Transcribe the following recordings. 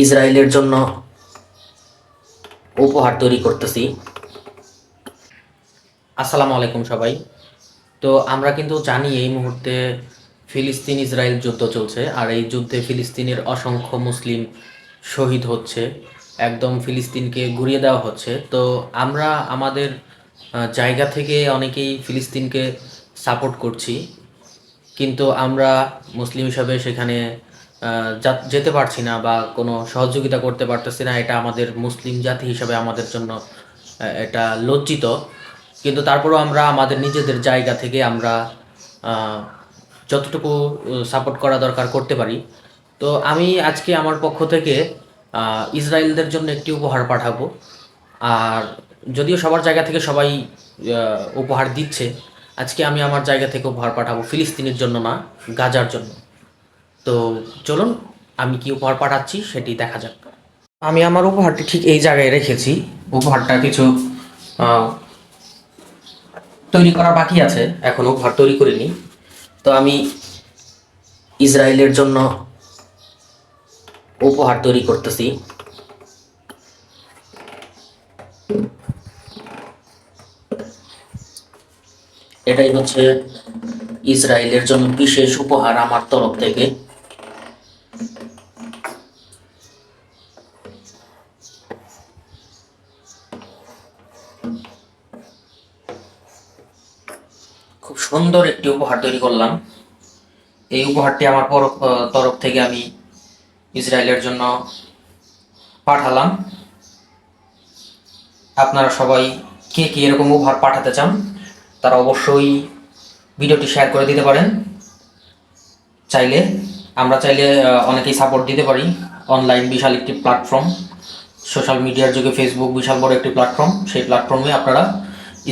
ইসরায়েলের জন্য উপহার তৈরি করতেছি। আসসালামু আলাইকুম সবাই। তো আমরা কিন্তু জানি এই মুহূর্তে ফিলিস্তিন ইসরায়েল যুদ্ধ চলছে, আর এই যুদ্ধে ফিলিস্তিনের অসংখ্য মুসলিম শহীদ হচ্ছে, একদম ফিলিস্তিনকে ঘুরিয়ে দেওয়া হচ্ছে। তো আমরা আমাদের জায়গা থেকে অনেকেই ফিলিস্তিনকে সাপোর্ট করছি, কিন্তু আমরা মুসলিম হিসাবে সেখানে যেতে পারছি না বা কোনো সহযোগিতা করতে পারতেছি না, এটা আমাদের মুসলিম জাতি হিসাবে আমাদের জন্য এটা লজ্জিত। কিন্তু তারপরেও আমরা আমাদের নিজেদের জায়গা থেকে আমরা যতটুকু সাপোর্ট করা দরকার করতে পারি। তো আমি আজকে আমার পক্ষ থেকে ইসরায়েলদের জন্য একটি উপহার পাঠাবো। আর যদিও সবার জায়গা থেকে সবাই উপহার দিচ্ছে, আজকে আমি আমার জায়গা থেকে উপহার পাঠাবো, ফিলিস্তিনের জন্য না, গাজার জন্য। তো চলুন, আমি কি উপহার পাঠাচ্ছি সেটি দেখা যাক। আমি আমার উপহারটি ঠিক এই জায়গায় রেখেছি। উপহারটা কিছু তৈরি করা বাকি আছে। এখন উপহার তৈরি করিনি। তো আমি ইসরায়েলের জন্য উপহার তৈরি করতেছি। এটাই হচ্ছে ইসরায়েলের জন্য বিশেষ উপহার আমার তরফ থেকে। খুব সুন্দর একটি উপহার তৈরি করলাম। এই উপহারটি আমার তরফ থেকে আমি ইসরায়েলের জন্য পাঠালাম। আপনারা সবাই কে কে এরকম উপহার পাঠাতে চান, তারা অবশ্যই ভিডিওটি শেয়ার করে দিতে পারেন। চাইলে আমরা চাইলে অনেকেই সাপোর্ট দিতে পারি। অনলাইন বিশাল একটি প্ল্যাটফর্ম সোশ্যাল মিডিয়ার যুগে ফেসবুক বিশাল বড় একটি প্ল্যাটফর্ম সেই প্ল্যাটফর্মে আপনারা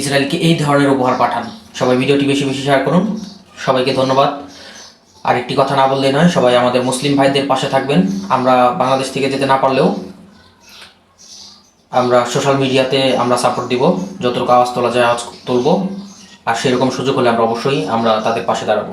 ইসরায়েলকে এই ধরনের উপহার পাঠান। সবাই ভিডিওটি বেশি বেশি শেয়ার করুন। সবাইকে ধন্যবাদ। আর একটি কথা না বললেই নয়, সবাই আমাদের মুসলিম ভাইদের পাশে থাকবেন। আমরা বাংলাদেশ থেকে যেতে না পারলেও আমরা সোশ্যাল মিডিয়াতে আমরা সাপোর্ট দিব। যতটুকু আওয়াজ তোলা যায় আওয়াজ তুলব। আর সেরকম সুযোগ হলে আমরা অবশ্যই আমরা তাদের পাশে দাঁড়াবো।